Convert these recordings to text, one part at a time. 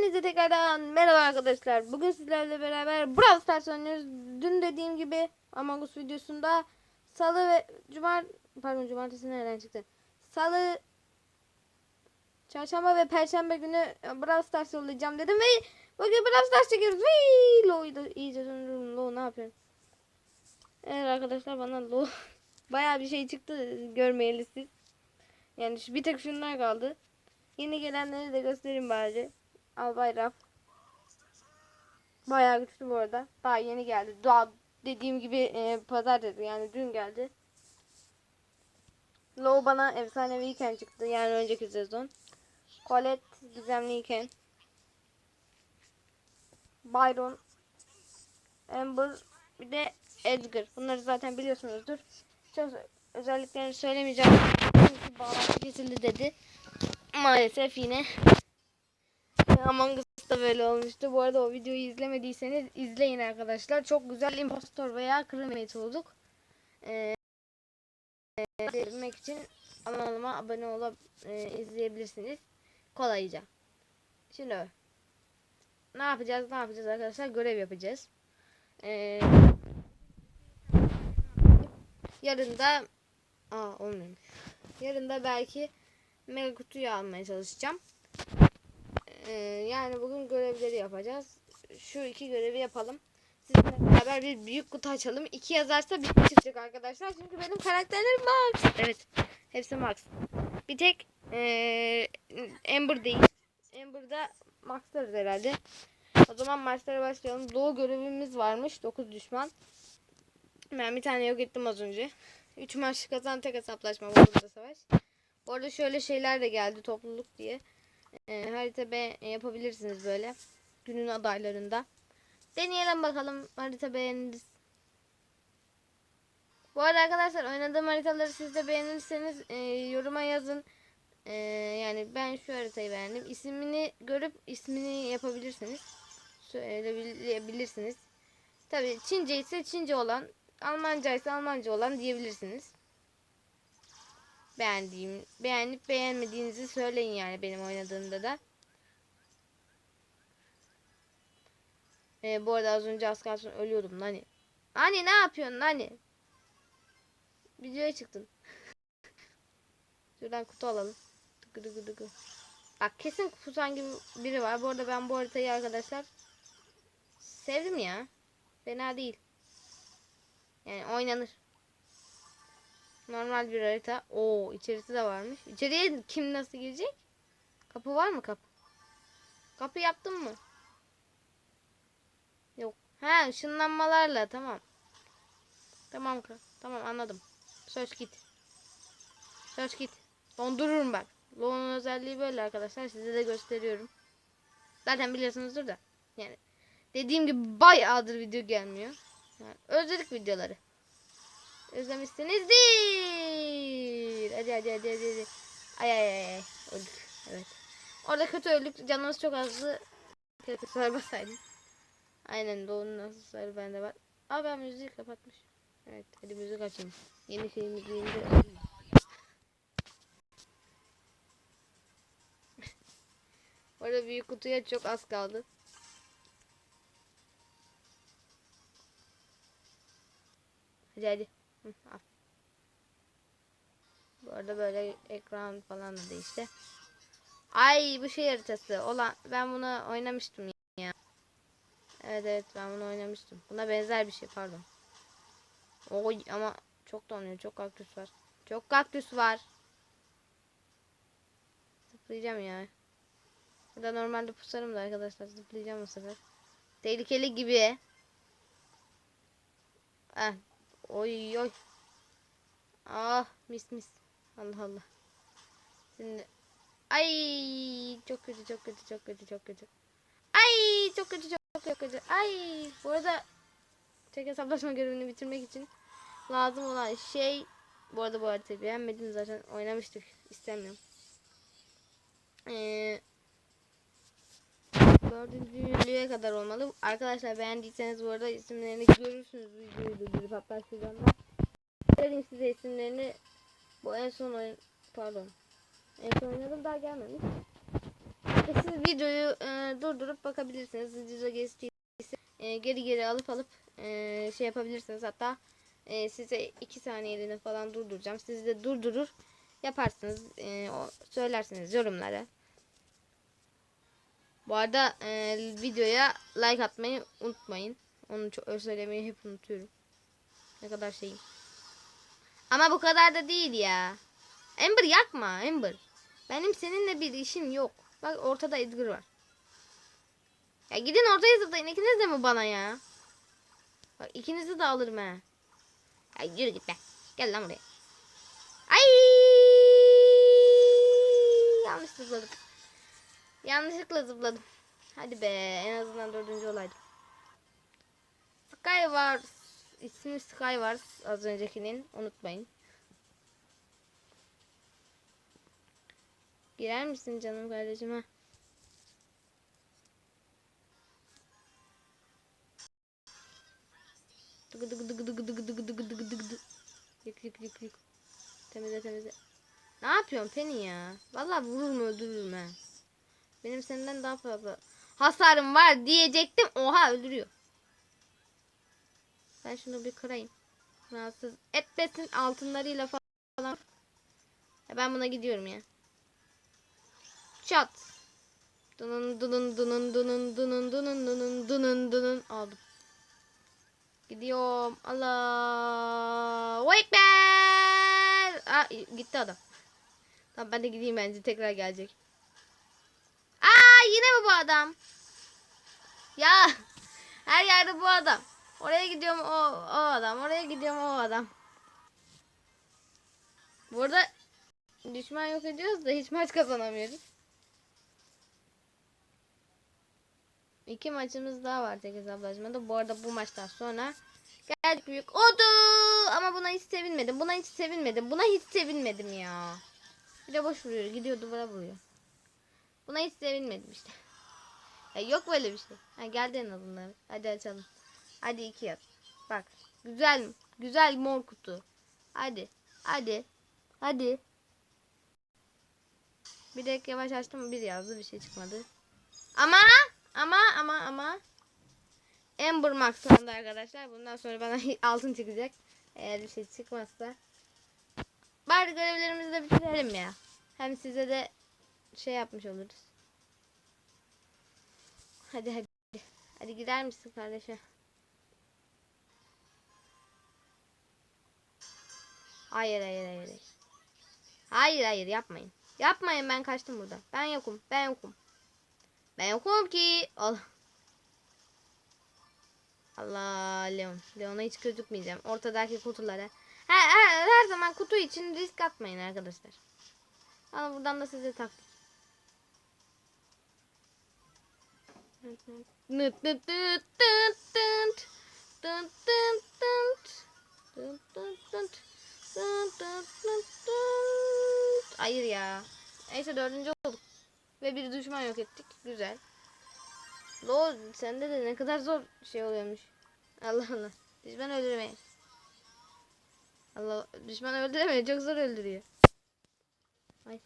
Hepinize tekrardan merhaba arkadaşlar. Bugün sizlerle beraber Brawl Stars oynuyoruz. Dün dediğim gibi Among Us videosunda Salı ve Cumart pardon Cumartesi nereden çıktı? Salı Çarşamba ve Perşembe günü Brawl Stars yollayacağım dedim ve bugün Brawl Stars çekiyoruz. Vii, Lo'yu da iyice döndürdüm. Lo ne yapıyorsun? Evet arkadaşlar bana Lo bayağı bir şey çıktı görmeyeli siz. Yani bir tek şunlar kaldı. Yeni gelenleri de göstereyim bari. Albay Raf. Bayağı güçlü bu arada. Daha yeni geldi. Daha dediğim gibi e, pazar dedi. Yani dün geldi. Low bana efsaneviyken çıktı. Yani önceki sezon. Colette gizemliyken. Byron. Amber. Bir de Edgar. Bunları zaten biliyorsunuzdur. Çok özelliklerini söylemeyeceğim. Çünkü bağlantı kesildi dedi. Maalesef yine Among Us'ta böyle olmuştu. Bu arada o videoyu izlemediyseniz izleyin arkadaşlar. Çok güzel impostor veya crewmate olduk. Ee, için kanalıma abone olup e, izleyebilirsiniz. Kolayca. Şimdi ne yapacağız? Ne yapacağız arkadaşlar? Görev yapacağız. Ee, yarın da Aa olmuyormuş. Yarın da belki mega kutuyu almaya çalışacağım. Ee, yani bugün görevleri yapacağız. Şu iki görevi yapalım. Sizinle beraber bir büyük kutu açalım. İki yazarsa bir çıkacak arkadaşlar. Çünkü benim karakterlerim max. Evet. Hepsi max. Bir tek ee, Amber değil. Amber'da maxlarız herhalde. O zaman maçlara başlayalım. Doğu görevimiz varmış. 9 düşman. Ben bir tane yok ettim az önce. 3 maç kazan tek hesaplaşma bu savaş. Bu arada şöyle şeyler de geldi topluluk diye. Ee, harita B yapabilirsiniz böyle. Günün adaylarında. Deneyelim bakalım harita beğeniriz. Bu arada arkadaşlar oynadığım haritaları siz de beğenirseniz e, yoruma yazın. E, yani ben şu haritayı beğendim. İsmini görüp ismini yapabilirsiniz. Söyleyebilirsiniz. Tabi Çince ise Çince olan, Almanca ise Almanca olan diyebilirsiniz beğendiğim, beğenip beğenmediğinizi söyleyin yani benim oynadığımda da. Ee, bu arada az önce az kalsın ölüyordum Nani. Nani ne yapıyorsun Nani? Videoya çıktın. Şuradan kutu alalım. Tıkı tıkı tıkı. Bak kesin pusan gibi biri var. Bu arada ben bu haritayı arkadaşlar sevdim ya. Fena değil. Yani oynanır. Normal bir harita. Oo içerisi de varmış. İçeriye kim nasıl girecek? Kapı var mı kapı? Kapı yaptın mı? Yok. Ha ışınlanmalarla tamam. Tamam tamam anladım. Search git. Search git. Dondururum bak. Low'un özelliği böyle arkadaşlar. Size de gösteriyorum. Zaten biliyorsunuzdur da. Yani dediğim gibi bayağıdır video gelmiyor. Yani özledik videoları. Özlemişsinizdir. Hadi hadi hadi hadi. hadi. Ay ay ay. Öldük. Evet. Orada kötü öldük. Canımız çok azdı. Keşke sonra basaydım. Aynen doğunun nasıl bende var. Aa ben müziği kapatmış. Evet hadi müzik açayım. Yeni şey müziğinde Orada büyük kutuya çok az kaldı. Hadi hadi. Bu arada böyle ekran falan da değişti. Ay bu şey haritası. Olan ben bunu oynamıştım ya. Evet evet ben bunu oynamıştım. Buna benzer bir şey pardon. Oy ama çok donuyor. Çok kaktüs var. Çok kaktüs var. Zıplayacağım ya. Burada normalde pusarım da arkadaşlar zıplayacağım bu sefer. Tehlikeli gibi. Ah Oy oy. Ah mis mis. Allah Allah. Şimdi ay çok kötü çok kötü çok kötü çok kötü. Ay çok kötü çok çok kötü. Ay bu arada tek hesaplaşma görevini bitirmek için lazım olan şey bu arada bu haritayı beğenmedim zaten oynamıştık istemiyorum. Ee, dördüncülüğe kadar olmalı. Arkadaşlar beğendiyseniz bu arada isimlerini görürsünüz videoyu durdurup hatta şuradan da vereyim size isimlerini. Bu en son oyun pardon. En son oynadım daha gelmemiş. Siz videoyu e, durdurup bakabilirsiniz. Hızlıca geçtiyse e, geri geri alıp alıp e, şey yapabilirsiniz. Hatta e, size 2 saniyeliğine falan durduracağım. Siz de durdurur yaparsınız. E, o, söylersiniz yorumlara. Bu arada e, videoya like atmayı unutmayın. Onu çok söylemeyi hep unutuyorum. Ne kadar şeyim. Ama bu kadar da değil ya. Ember yakma Ember. Benim seninle bir işim yok. Bak ortada Edgar var. Ya gidin ortaya zıplayın. İkiniz de mi bana ya? Bak ikinizi de alırım ha. Ya yürü git be. Gel lan buraya. Ay! Yanlış zıpladım. Yanlışlıkla zıpladım. Hadi be en azından dördüncü olaydım. Skywars ismi Skywars az öncekinin unutmayın. Girer misin canım kardeşim ha? Dıgı dıgı dıgı dıgı dıgı dıgı dıgı dıgı dıgı dıgı. Yık yık yık yık. Temizle temizle. Ne yapıyorsun Penny ya? Vallahi vururum öldürürüm ha. Benim senden daha fazla hasarım var diyecektim. Oha öldürüyor. Ben şunu bir kırayım. Rahatsız etmesin altınlarıyla falan. Ya ben buna gidiyorum ya. Çat. Dının dının dının dının dının dının dının dının dının aldım. Gidiyorum. Allah. Ekber. Aa, gitti adam. Tamam ben de gideyim bence tekrar gelecek. Yine mi bu adam? Ya her yerde bu adam. Oraya gidiyorum o, o adam. Oraya gidiyorum o adam. Burada düşman yok ediyoruz da hiç maç kazanamıyoruz. İki maçımız daha var tek hesaplaşmada. Bu arada bu maçtan sonra geldik büyük odu. Ama buna hiç sevinmedim. Buna hiç sevinmedim. Buna hiç sevinmedim ya. Bir de boş vuruyor. Gidiyor duvara vuruyor. Buna hiç sevinmedim işte. Ya yok böyle bir şey. Ha geldi en azından. Hadi açalım. Hadi iki yap. Bak. Güzel güzel mor kutu. Hadi. Hadi. Hadi. Bir dakika yavaş açtım. Bir yazdı. Bir şey çıkmadı. Ama ama ama ama Ember Max sonunda arkadaşlar. Bundan sonra bana altın çıkacak. Eğer bir şey çıkmazsa. Bari görevlerimizi de bitirelim ya. Hem size de şey yapmış oluruz. Hadi hadi. Hadi gider misin kardeşe? Hayır hayır hayır. hayır. Hayır yapmayın. Yapmayın ben kaçtım burada. Ben yokum. Ben yokum. Ben yokum ki. Allah. Allah Leon. Leon'a hiç gözükmeyeceğim. Ortadaki kutulara. Her, her, her zaman kutu için risk atmayın arkadaşlar. Ama buradan da size taktik. Hayır ya. Neyse dördüncü olduk. Ve bir düşman yok ettik. Güzel. Lol sende de ne kadar zor şey oluyormuş. Allah Allah. Düşman öldürmeyin. Allah düşman öldüremiyor. Çok zor öldürüyor. Ay.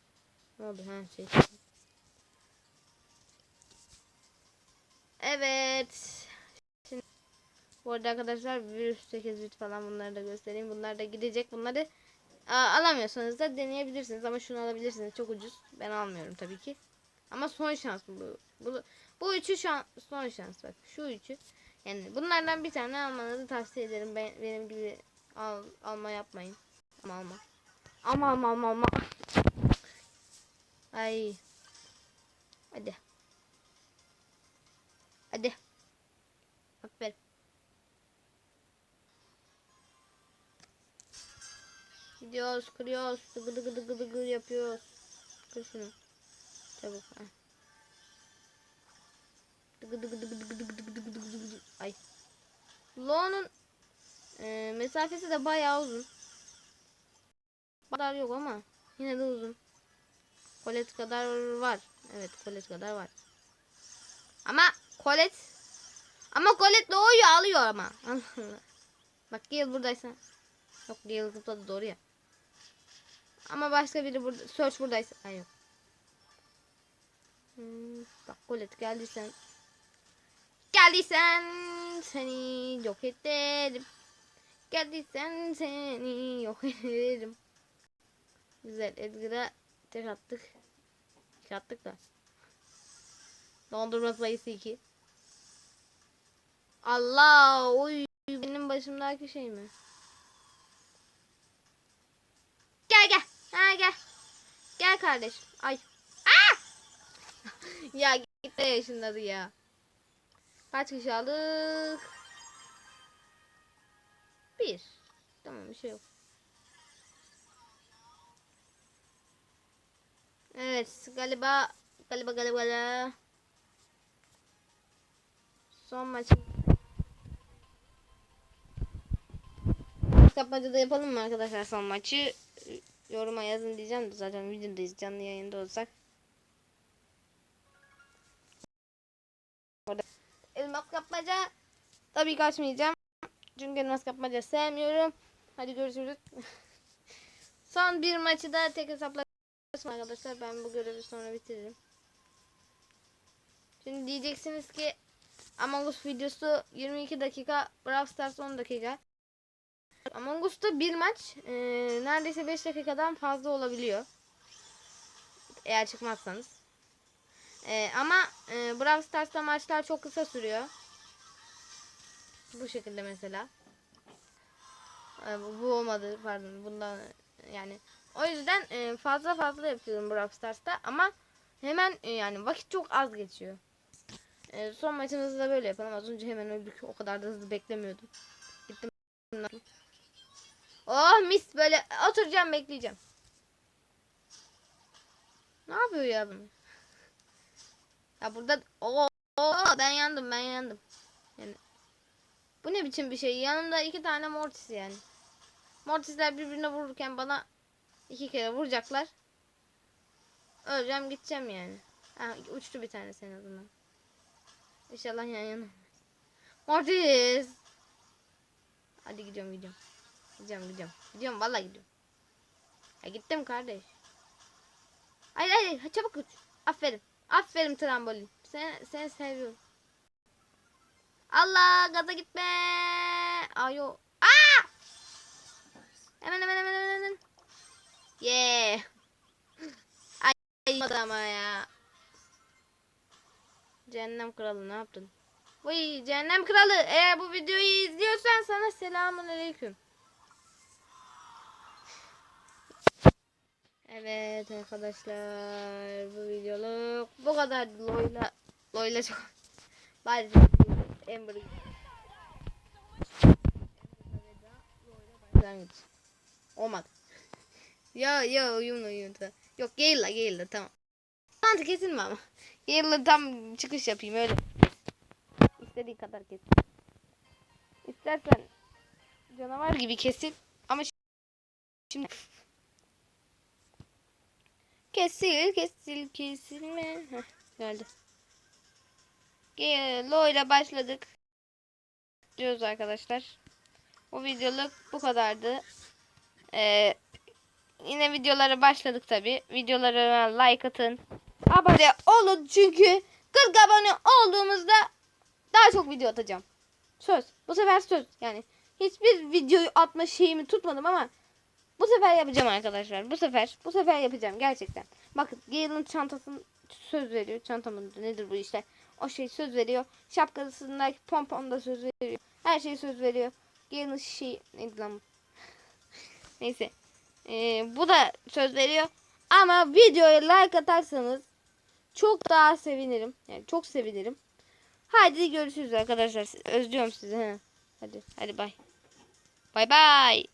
Ne oldu ha şey. Evet. Şimdi bu arada arkadaşlar virüs 8 bit falan bunları da göstereyim. Bunlar da gidecek. Bunları alamıyorsanız da deneyebilirsiniz ama şunu alabilirsiniz. Çok ucuz. Ben almıyorum tabii ki. Ama son şans bu. Bu, bu üçü şu an son şans bak. Şu üçü. Yani bunlardan bir tane almanızı tavsiye ederim. Ben, benim gibi al, alma yapmayın. Ama alma. Ama alma alma alma. Ay. Hadi. Hadi. Aferin. Gidiyoruz, kırıyoruz. Dıgı dıgı dıgı dıgı yapıyoruz. Kır şunu. Çabuk. Ha. Dıgı dıgı dıgı dıgı dıgı dıgı dıgı dıgı dıgı. Ay. Lo'nun e, mesafesi de bayağı uzun. Kadar yok ama yine de uzun. Kolet kadar var. Evet kolet kadar var. Ama kolet ama kolet doğuyu alıyor ama. Bak Gale buradaysa. Yok Gale zıpladı doğru ya. Ama başka biri burada. Search buradaysa. Ay yok. Hmm. Bak Colette geldiysen. Geldiysen seni yok ederim. Geldiysen seni yok ederim. Güzel Edgar'a tek attık. İki attık da. Dondurma sayısı 2. Allah oy benim başımdaki şey mi? Gel gel. Ha gel. Gel kardeşim. Ay. Aa! ya git de yaşındadı ya. Kaç kişi aldık? Bir. Tamam bir şey yok. Evet galiba galiba galiba galiba. Son maç. Kapmacada yapalım mı arkadaşlar son maçı? Yoruma yazın diyeceğim de zaten videodayız canlı yayında olsak. Elmas kapmaca tabii ki açmayacağım. Çünkü elmas kapmaca sevmiyorum. Hadi görüşürüz. Son bir maçı da tek hesapla arkadaşlar. Ben bu görevi sonra bitiririm. Şimdi diyeceksiniz ki Among Us videosu 22 dakika, Brawl Stars 10 dakika. Among Us'ta bir maç e, neredeyse 5 dakikadan fazla olabiliyor. Eğer çıkmazsanız. E, ama e, Brawl Stars'ta maçlar çok kısa sürüyor. Bu şekilde mesela. E, bu, bu olmadı pardon bundan yani. O yüzden e, fazla fazla yapıyorum Brawl Stars'ta ama hemen e, yani vakit çok az geçiyor. E, son maçımızı da böyle yapalım. Az önce hemen öldük. O kadar da hızlı beklemiyordum. Gittim. Oh mis böyle oturacağım bekleyeceğim. Ne yapıyor ya bunu? Ya burada o ben yandım ben yandım. Yani bu ne biçim bir şey? Yanımda iki tane mortis yani. Mortisler birbirine vururken bana iki kere vuracaklar. Öleceğim gideceğim yani. Ha, uçtu bir tane senin azından. İnşallah yan yana. Mortis. Hadi gidiyorum gidiyorum. Gidiyorum gidiyorum. Gidiyorum vallahi gidiyorum. Ya gittim kardeş. Hayır hayır, çabuk uç. Aferin. Aferin trambolin. Seni, seni seviyorum. Allah gaza gitme. Ayo. Aa! Hemen hemen hemen hemen. hemen. Yeah. Ay ama ya. Cehennem kralı ne yaptın? Vay cehennem kralı eğer bu videoyu izliyorsan sana selamun aleyküm. Evet arkadaşlar bu videoluk bu kadar Loyla Loyla çok bari Ember başlangıç olmadı. Ya ya uyum uyum yok Gale'la Gale'la tamam. Mantı kesilme ama. Gale'la tam çıkış yapayım öyle. İstediği kadar kesin. İstersen canavar gibi kesil ama şimdi Kesil kesil kesilme. Heh, geldi. Lo ile başladık. Diyoruz arkadaşlar. Bu videoluk bu kadardı. Ee, yine videolara başladık tabi. Videolara like atın. Abone olun çünkü 40 abone olduğumuzda daha çok video atacağım. Söz. Bu sefer söz. Yani hiçbir videoyu atma şeyimi tutmadım ama bu sefer yapacağım arkadaşlar. Bu sefer. Bu sefer yapacağım gerçekten. Bakın Gale'ın çantasını söz veriyor. Çantamın nedir bu işte. O şey söz veriyor. Şapkasındaki pompon da söz veriyor. Her şey söz veriyor. Gale'ın şey neydi lan? Neyse. Ee, bu da söz veriyor. Ama videoya like atarsanız çok daha sevinirim. Yani çok sevinirim. Hadi görüşürüz arkadaşlar. Özlüyorum sizi. He. Hadi hadi bay. Bay bay.